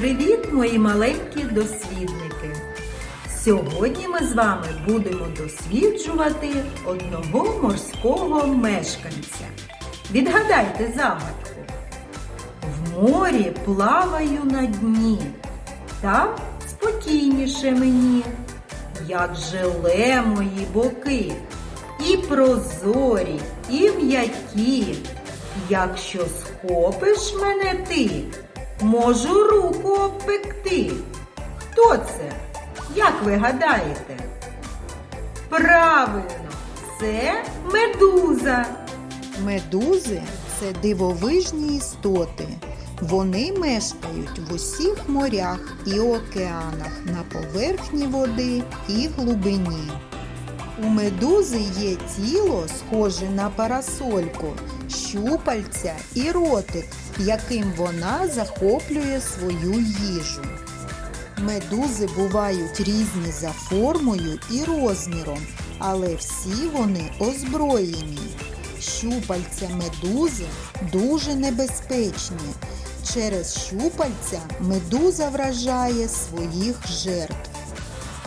Привіт, мої маленькі дослідники! Сьогодні ми з вами будемо досліджувати одного морського мешканця. Відгадайте загадку. В морі плаваю на дні, там спокійніше мені, як желе мої боки, і прозорі, і м'які. Якщо схопиш мене ти, можу руку обпекти. Хто це? Як ви гадаєте? Правильно, це медуза. Медузи це дивовижні істоти. Вони мешкають в усіх морях і океанах на поверхні води і глибині. У медузи є тіло, схоже на парасольку, щупальця і ротик, яким вона захоплює свою їжу. Медузи бувають різні за формою і розміром, але всі вони озброєні. Щупальця медузи дуже небезпечні. Через щупальця медуза вражає своїх жертв.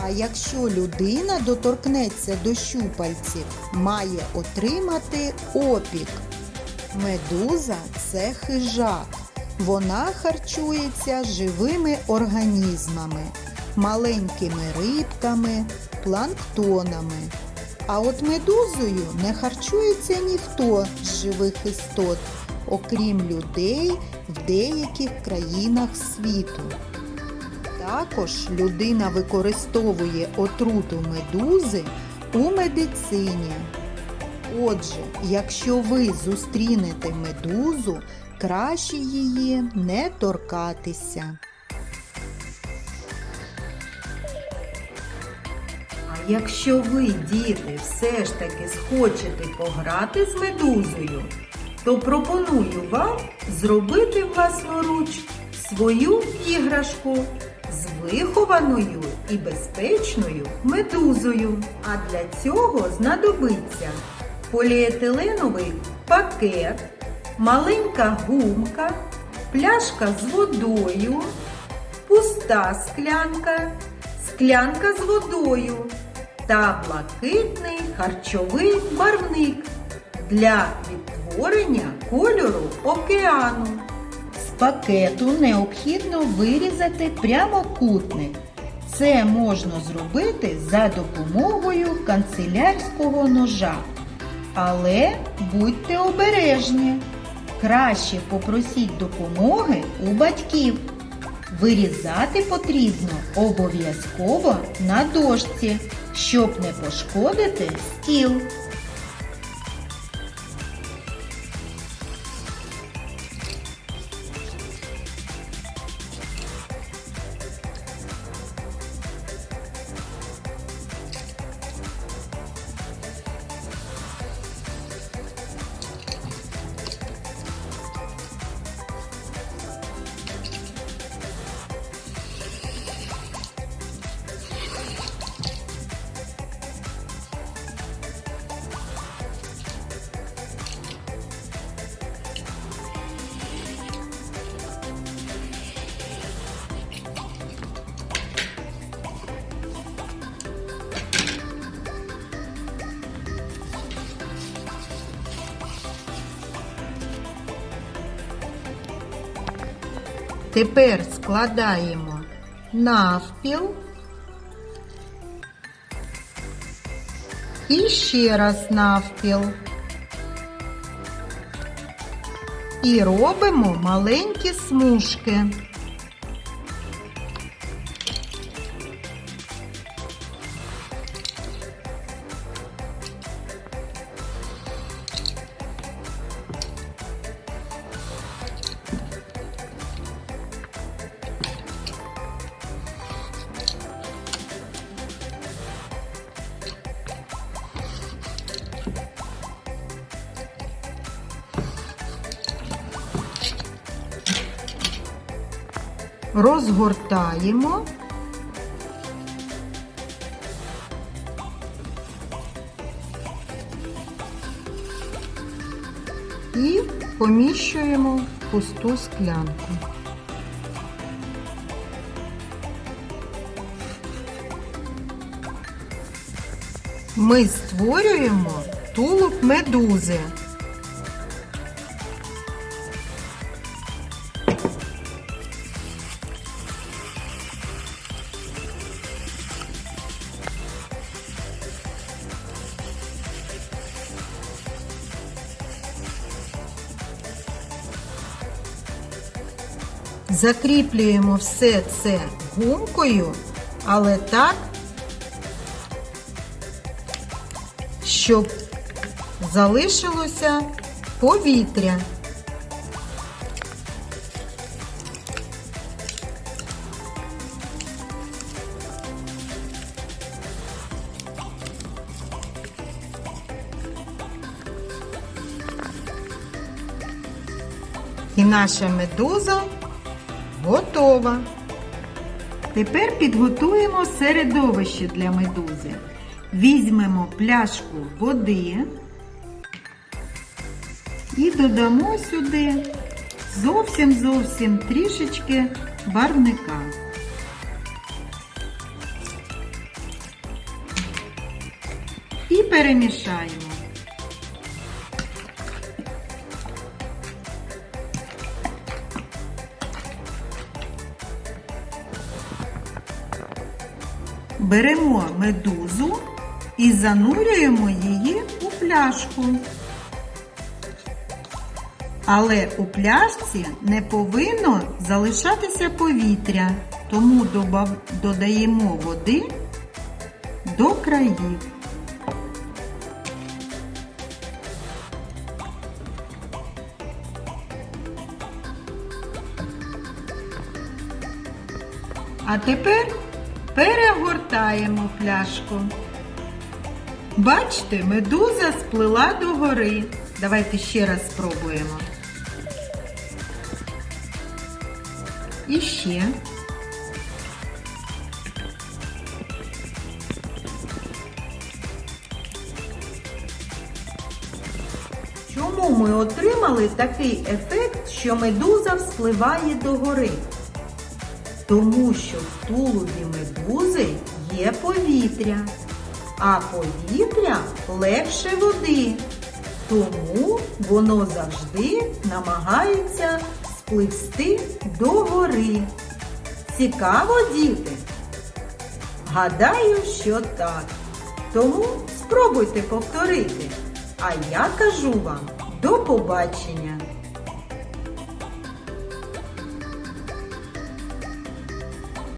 А якщо людина доторкнеться до щупальців, має отримати опік. Медуза це хижак. Вона харчується живими організмами, маленькими рибками, планктонами. А от медузою не харчується ніхто з живих істот, окрім людей в деяких країнах світу. Також людина використовує отруту медузи у медицині. Отже, якщо ви зустрінете медузу, краще її не торкатися. А якщо ви, діти, все ж таки схочете пограти з медузою, то пропоную вам зробити власноруч свою іграшку вихованою і безпечною медузою. А для цього знадобиться поліетиленовий пакет, маленька гумка, пляшка з водою, пуста склянка, склянка з водою та блакитний харчовий барвник для відтворення кольору океану. Пакету необхідно вирізати прямокутник. Це можна зробити за допомогою канцелярського ножа. Але будьте обережні. Краще попросіть допомоги у батьків. Вирізати потрібно обов'язково на дошці, щоб не пошкодити стіл. Тепер складаємо навпіл і ще раз навпіл. І робимо маленькі смужки. розгортаємо. І поміщуємо пусту склянку. Ми створюємо тулуб медузи. Закріплюємо все це гумкою, але так, щоб залишилося повітря. І наша медуза готова. Тепер підготуємо середовище для медузи. Візьмемо пляшку води і додамо сюди зовсім зовсім трішечки барвника. І перемішаємо. Беремо медузу і занурюємо її у пляшку. Але у пляшці не повинно залишатися повітря, тому додаємо води до країв. А тепер перегортаємо пляшку. Бачите, медуза сплила догори. Давайте ще раз спробуємо. І ще. Чому ми отримали такий ефект, що медуза вспливає догори? Тому що в тулубі медузи є повітря, а повітря легше води. Тому воно завжди намагається спливсти догори. Цікаво, діти? Гадаю, що так. Тому спробуйте повторити. А я кажу вам до побачення!